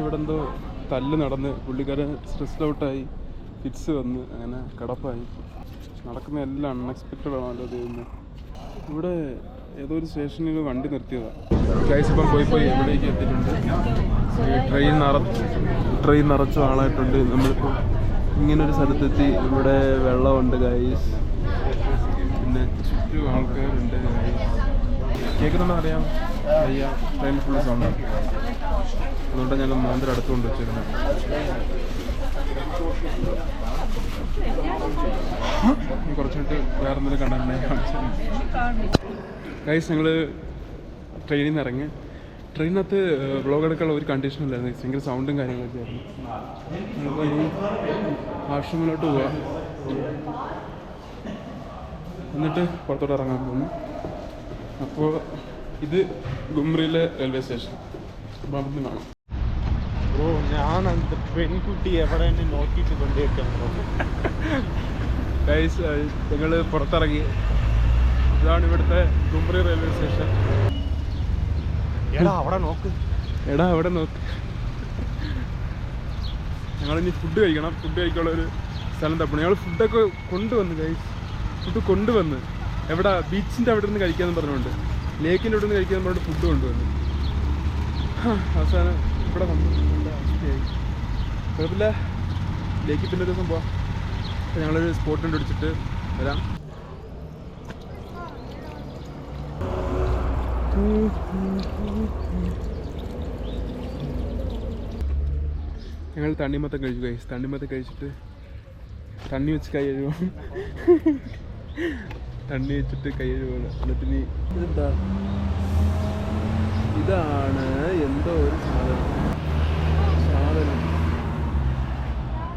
ഇവിടെ എന്തോ തല്ല് നടന്ന് പുള്ളിക്കാരൻ സ്ട്രെസ്ഡ് ഔട്ടായി ഫിറ്റ്സ് വന്ന് അങ്ങനെ കിടപ്പായി. നടക്കുന്ന എല്ലാം അൺഎക്സ്പെക്റ്റഡ് ആണല്ലോ ദൈവം ഇവിടെ ഏതോ ഒരു സ്റ്റേഷനിൽ വണ്ടി നിർത്തിയതാണ് ഗൈസ് ഇപ്പം പോയി പോയി എവിടേക്ക് എത്തിയിട്ടുണ്ട്? ട്രെയിൻ നിറച്ച് ട്രെയിൻ നിറച്ച ആളായിട്ടുണ്ട്. നമ്മളിപ്പോൾ ഇങ്ങനൊരു സ്ഥലത്തെത്തി. ഇവിടെ വെള്ളമുണ്ട് ഗൈസ് പിന്നെ ചുറ്റും ആൾക്കാരുണ്ട് കേൾക്കുന്നുണ്ടോ അറിയാം അയ്യ ട്രെയിൻ ഫുൾ സൗണ്ട് അതുകൊണ്ടാണ് ഞങ്ങൾ മോന്തിരടുത്തുകൊണ്ട് വെച്ചിരുന്നത് കുറച്ചിട്ട് വേറെ എന്തെങ്കിലും കണ്ടു ഗൈസ് ഞങ്ങൾ ട്രെയിനിൽ നിന്ന് ഇറങ്ങി. ട്രെയിനകത്ത് വ്ളോഗ് എടുക്കാനുള്ള ഒരു കണ്ടീഷൻ ഇല്ലായിരുന്നു. ഭയങ്കര സൗണ്ടും കാര്യങ്ങളൊക്കെ ആയിരുന്നു. ഇനി ആശ്രമിലോട്ട് പോവാം. എന്നിട്ട് പുറത്തോട്ട് ഇറങ്ങാൻ പോകുന്നു അപ്പോൾ ഇത് ഗുംറിയിലെ റെയിൽവേ സ്റ്റേഷൻ അപ്പോൾ അവിടുന്ന് കാണാം. ബ്രോ ഞാൻ അന്ത പെൺകുട്ടി എവിടെ എന്നെ നോക്കിയിട്ട് കൊണ്ടുവയ്ക്കാൻ ഗൈസ് ഞങ്ങൾ പുറത്തിറങ്ങി. ഇതാണ് ഇവിടുത്തെ ഗുംബ്രി റെയിൽവേ സ്റ്റേഷൻ എടാ അവിടെ നോക്ക്. എടാ അവിടെ നോക്ക്. ഞങ്ങളിനി ഫുഡ് കഴിക്കണം. ഫുഡ് കഴിക്കാനുള്ള ഒരു സ്ഥലം തപ്പണം ഞങ്ങൾ ഫുഡൊക്കെ കൊണ്ടുവന്ന് ഗൈസ് ഫുഡ് കൊണ്ടുവന്ന്. എവിടെ? ബീച്ചിന്റെ അവിടെ നിന്ന് കഴിക്കാമെന്ന് പറഞ്ഞുകൊണ്ട് ലേക്കിന്റെ അവിടെ നിന്ന് കഴിക്കാമെന്ന് പറഞ്ഞിട്ട് ഫുഡ് കൊണ്ടുവന്ന്. അവസാനം ഇവിടെ വന്നു. നല്ല അവസ്ഥയായി. കുഴപ്പമില്ല ലേക്ക് പിന്നെ ഒരു ദിവസം പോവാം. ഞങ്ങളൊരു സ്പോട്ട് കണ്ടുപിടിച്ചിട്ട് വരാം. ഞങ്ങൾ തണ്ണിമത്തം കഴിച്ചു കഴിച്ചു തണ്ണിമത്തം കഴിച്ചിട്ട് തണ്ണി വെച്ച് കൈ കഴുകണം തണ്ണി വെച്ചിട്ട് കൈ കഴുകണം എന്നിട്ട് നീ ഇതെന്താ? ഇതാണ് എന്തോ ഒരു സാധനം.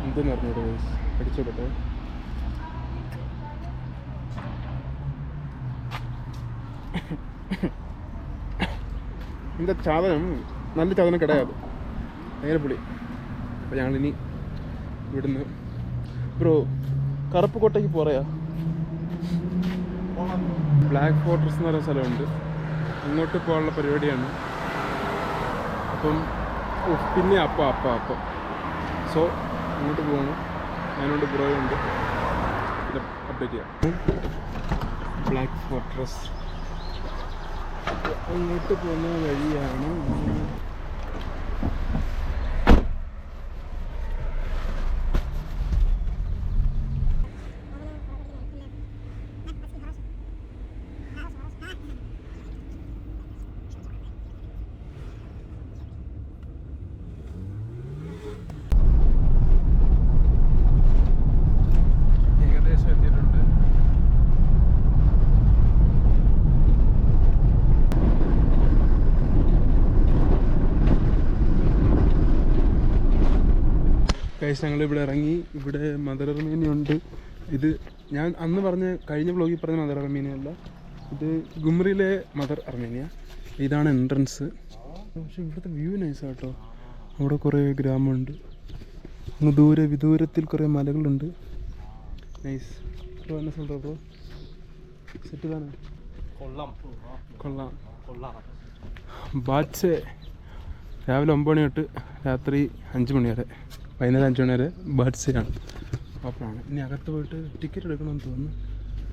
എന്തെന്ന് അറിഞ്ഞൂടെ അടിച്ചോട്ടെ എന്താ ചാതനം നല്ല ചാതനം കിടയാത്. നേരെ പുളി അപ്പോൾ ഞങ്ങളിനി ഇവിടുന്ന് ബ്രോ കറുപ്പ് കോട്ടയ്ക്ക് പോറയാ? ബ്ലാക്ക് ഫോർട്ടസ് എന്ന് പറയുന്ന സ്ഥലമുണ്ട്. അങ്ങോട്ട് പോകാനുള്ള പരിപാടിയാണ്. അപ്പം പിന്നെ അപ്പം അപ്പം അപ്പം. സോ അങ്ങോട്ട് പോകുന്നു അതിനോട് ഉണ്ട്. അപ്ഡേറ്റ് ചെയ്യാം. ബ്ലാക്ക് ഫോർട്രസ് അങ്ങോട്ട് പോകുന്ന വഴിയാണ് ഏകദേശം എത്തിയിട്ടുണ്ട് ഗൈസ് ഞങ്ങൾ ഇവിടെ ഇറങ്ങി. ഇവിടെ മദർ ഉണ്ട്. ഇത് ഞാൻ അന്ന് പറഞ്ഞ കഴിഞ്ഞ ബ്ലോഗിൽ പറഞ്ഞ മദർ അർമേനിയ അല്ല. ഇത് ഗുമ്രിയിലെ മദർ അർമേനിയ ഇതാണ് എൻട്രൻസ് പക്ഷെ ഇവിടുത്തെ വ്യൂ നൈസാണ് കേട്ടോ അവിടെ കുറേ ഗ്രാമമുണ്ട്. ഒന്ന് ദൂരെ വിദൂരത്തിൽ കുറേ മലകളുണ്ട്. നൈസ് എന്നെ സൊല്ലോ സെറ്റ് തന്നെ കൊള്ളാം. കൊള്ളാം. കൊള്ളാം. ബാച്ച് രാവിലെ ഒമ്പത് മണി തൊട്ട് രാത്രി അഞ്ച് മണി വരെ. വൈകുന്നേരം അഞ്ച് മണി വരെ ബാറ്റ്സയാണ് ഓപ്പണാണ് ഇനി അകത്ത് പോയിട്ട് ടിക്കറ്റ് എടുക്കണമെന്ന് തോന്നുന്നു.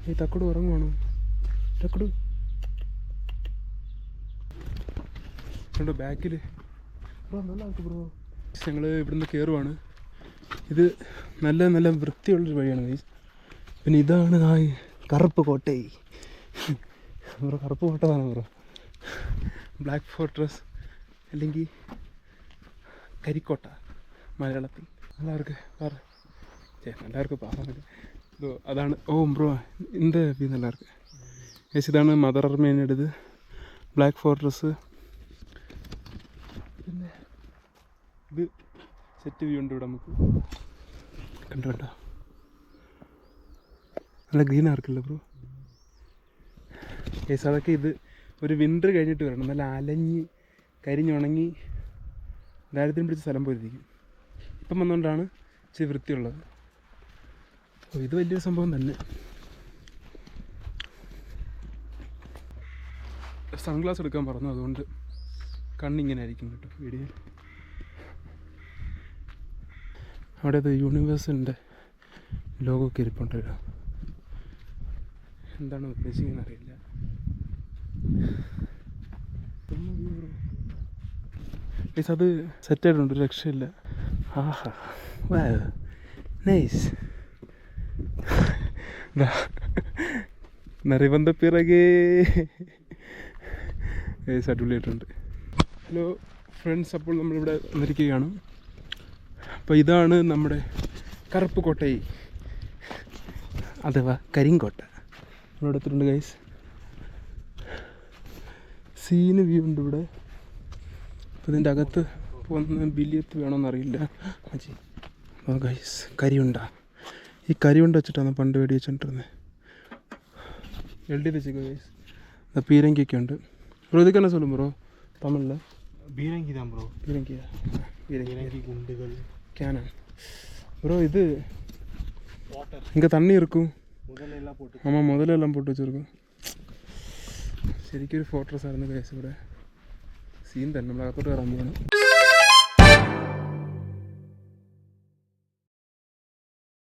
ഈ തക്കട് ഉറങ്ങുവാണോ? തക്കട്. കണ്ടോ ബാക്കിൽ ബ്രോ നല്ല ആൾക്ക് ബ്രോ. ഞങ്ങൾ ഇവിടുന്ന് കയറുവാണ് ഇത് നല്ല നല്ല വൃത്തിയുള്ളൊരു വഴിയാണ് ഗൈസ് പിന്നെ ഇതാണ് ആ കറുപ്പ് കോട്ടൈ ബ്രോ കറുപ്പ് കോട്ട വേണം ബ്രോ. ബ്ലാക്ക് ഫോർട്രസ് അല്ലെങ്കിൽ കരിക്കോട്ട. മലയാളത്തിൽ. എല്ലാവർക്കും വേറെ എല്ലാവർക്കും പാസ്സാണ് അതാണ്. ഓ ബ്രോ എന്ത് വ്യൂ എല്ലാവർക്കും. ഏച്ചി ഇതാണ് മദർ അർമേനെടുത്ത് ബ്ലാക്ക് ഫോർട്രസ് പിന്നെ ഇത് സെറ്റ് വ്യൂ ഉണ്ട് ഇവിടെ നമുക്ക്. കണ്ടോ കണ്ടോ? നല്ല ഗ്രീൻ ആർക്കില്ല ബ്രോ? ഏസ് അതൊക്കെ ഇത് ഒരു വിന്റർ കഴിഞ്ഞിട്ട് വരണം. നല്ല അലഞ്ഞ് കരിഞ്ഞുണങ്ങി ദാരിദ്ര്യം പിടിച്ച സ്ഥലം പോയിരിക്കും. ഇപ്പം വന്നുകൊണ്ടാണ് ഇച്ചിരി വൃത്തിയുള്ളത്. അപ്പോൾ ഇത് വലിയൊരു സംഭവം തന്നെ. സൺഗ്ലാസ് എടുക്കാൻ പറഞ്ഞു അതുകൊണ്ട് കണ്ണിങ്ങനെ ആയിരിക്കും കേട്ടോ വീഡിയോ. അവിടെ അത് യൂണിവേഴ്സിന്റെ ലോഗോ ഇരിപ്പുണ്ട് എന്താണ് ഉദ്ദേശിക്കുന്നത് അറിയില്ല. അത് സെറ്റായിട്ടുണ്ട് ഒരു രക്ഷയില്ല. ആഹാ നൈസ് നിറവന്ത പിറകെ. ഗൈസ് അടിപൊളിയായിട്ടുണ്ട്. ഹലോ ഫ്രണ്ട്സ് അപ്പോൾ നമ്മളിവിടെ വന്നിരിക്കുകയാണ്. അപ്പോൾ ഇതാണ് നമ്മുടെ കറുപ്പ് കോട്ടൈ. അഥവാ കരിങ്കോട്ട. ഇവിടെ എത്തിയിട്ടുണ്ട് ഗൈസ് സീന് വ്യൂ ഉണ്ട് ഇവിടെ. അപ്പോൾ ഇതിന്റെ അകത്ത് പോകുന്ന ബില്യത്ത് വേണമെന്നറിയില്ല അജി അപ്പോൾ ഗൈസ് കരിയുണ്ട ഈ കരിയുണ്ട വെച്ചിട്ടാണ് പണ്ട് വെടി വെച്ചോണ്ടിരുന്നത് എഴുതി വെച്ചേക്കോ ഗൈസ് പീരങ്കിയൊക്കെ ഉണ്ട് ബ്രോ ഇതൊക്കെ എന്നാ சொல்லும் ബ്രോ തമിഴിൽ பீரங்கி தான் ப்ரோ பீரங்கியா பீரங்கி பீரங்கி குண்டுகள் கேனன் ப்ரோ இது வாட்டர் இங்கே தண்ணி இருக்கும் முதல்ல எல்லாம் போட்டு ஆமாம் முதல்ல எல்லாம் போட்டு வச்சுருக்கோம் ശരിക്കും ഒരു ഫോട്ടോസ് ആയിരുന്നു കേസ് ഇവിടെ സീൻ തന്നെ നമ്മൾ അകത്തോട്ട് കയറാൻ പോകണം